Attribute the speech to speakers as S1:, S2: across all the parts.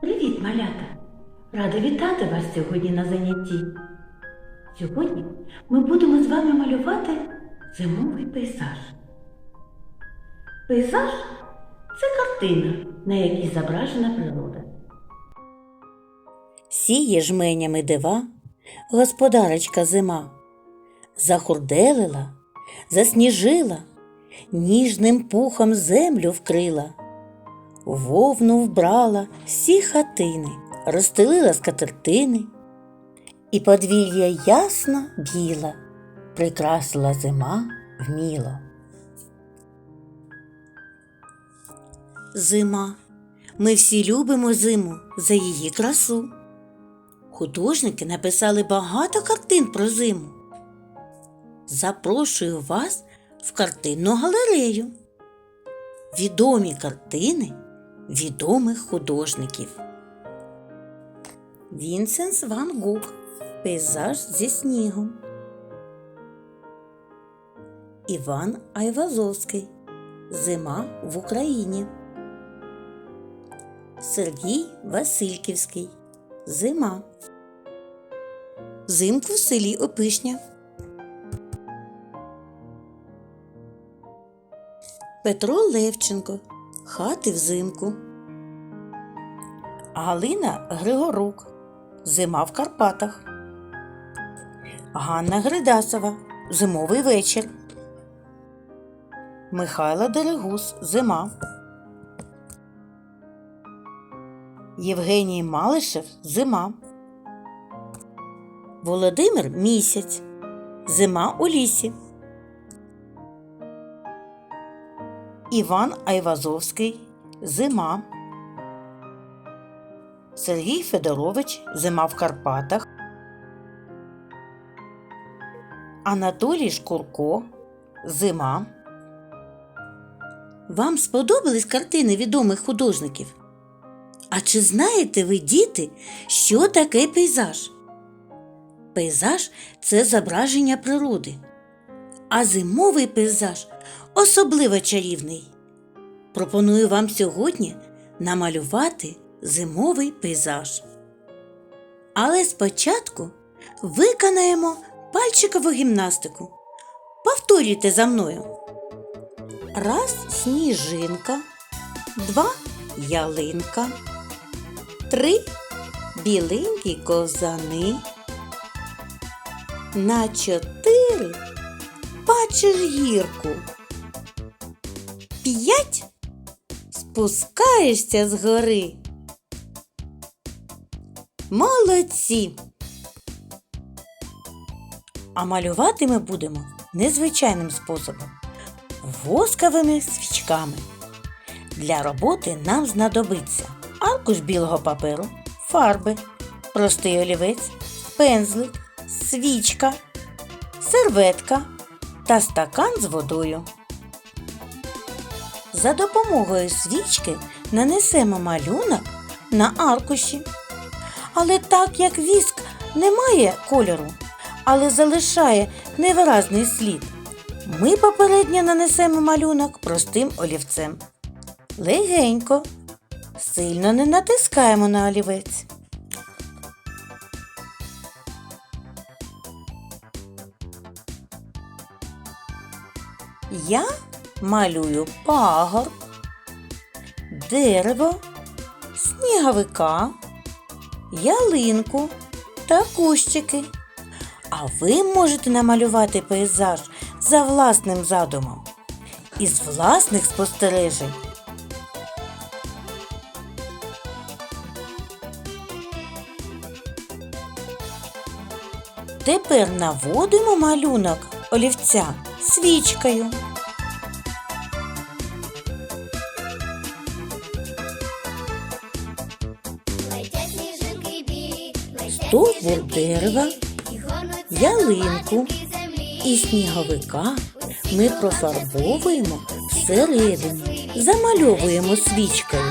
S1: Привіт, малята! Рада вітати вас сьогодні на занятті. Сьогодні ми будемо з вами малювати зимовий пейзаж. Пейзаж це картина, на якій зображена природа.
S2: Сіє жменями дива, господарочка зима, захурделила, засніжила, ніжним пухом землю вкрила, вовну вбрала всі хатини, розстелила скатертини, і подвір'я ясно біла, прикрасила зима вміло. Зима. Ми всі любимо зиму за її красу. Художники написали багато картин про зиму. Запрошую вас в картинну галерею. Відомі картини відомих художників. Вінсенс Ван Гог. Пейзаж зі снігом. Іван Айвазовський. Зима в Україні. Сергій Васильківський. Зима. Зимку в селі Опишня. Петро Левченко. Хати взимку. Галина Григорук. Зима в Карпатах. Ганна Гридасова. Зимовий вечір. Михайло Дерегус. Зима. Євгеній Малишев Зима. Володимир Місяць. Зима у лісі. Іван Айвазовський Зима. Сергій Федорович Зима в Карпатах. Анатолій Шкурко Зима. Вам сподобались картини відомих художників? А чи знаєте ви, діти, що таке пейзаж? Пейзаж це зображення природи, а зимовий пейзаж особливо чарівний. Пропоную вам сьогодні намалювати зимовий пейзаж. Але спочатку виконаємо пальчикову гімнастику. Повторюйте за мною. Раз сніжинка, два ялинка, три біленькі ковзани. На чотири бачиш гірку. П'ять спускаєшся з гори. Молодці. А малювати ми будемо незвичайним способом восковими свічками. Для роботи нам знадобиться аркуш білого паперу, фарби, простий олівець, пензлик, свічка, серветка та стакан з водою. За допомогою свічки нанесемо малюнок на аркуші. Але так як віск не має кольору, але залишає невиразний слід, ми попередньо нанесемо малюнок простим олівцем. Легенько, сильно не натискаємо на олівець. Я малюю пагорб, дерево, сніговика, ялинку та кущики. А ви можете намалювати пейзаж за власним задумом, із власних спостережень. Тепер наводимо малюнок олівця свічкою. Стовбур дерева, ялинку і сніговика ми профарбовуємо всередині, замальовуємо свічкою.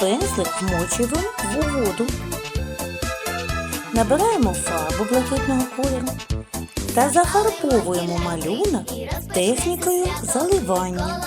S3: Пензлик вмочуємо в воду. Набираємо фарбу блакитного кольору та зафарбовуємо малюнок технікою заливання.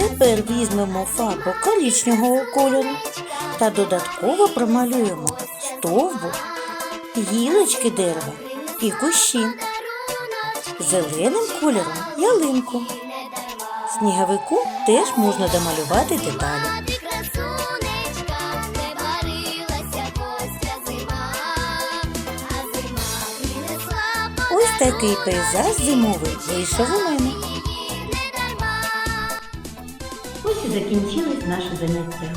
S3: Тепер візьмемо фарбу коричневого кольору та додатково промалюємо стовбур, гілочки дерева і кущі. Зеленим кольором ялинку. Сніговику теж можна домалювати деталі. Ось такий пейзаж зимовий вийшов у мене.
S2: Закінчилось наше заняття.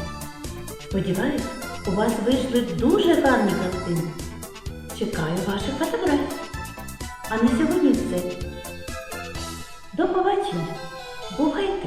S2: Сподіваюсь, у вас вийшли дуже гарні картини. Чекаю ваших фотографій. А на сьогодні все. До побачення. Бувайте!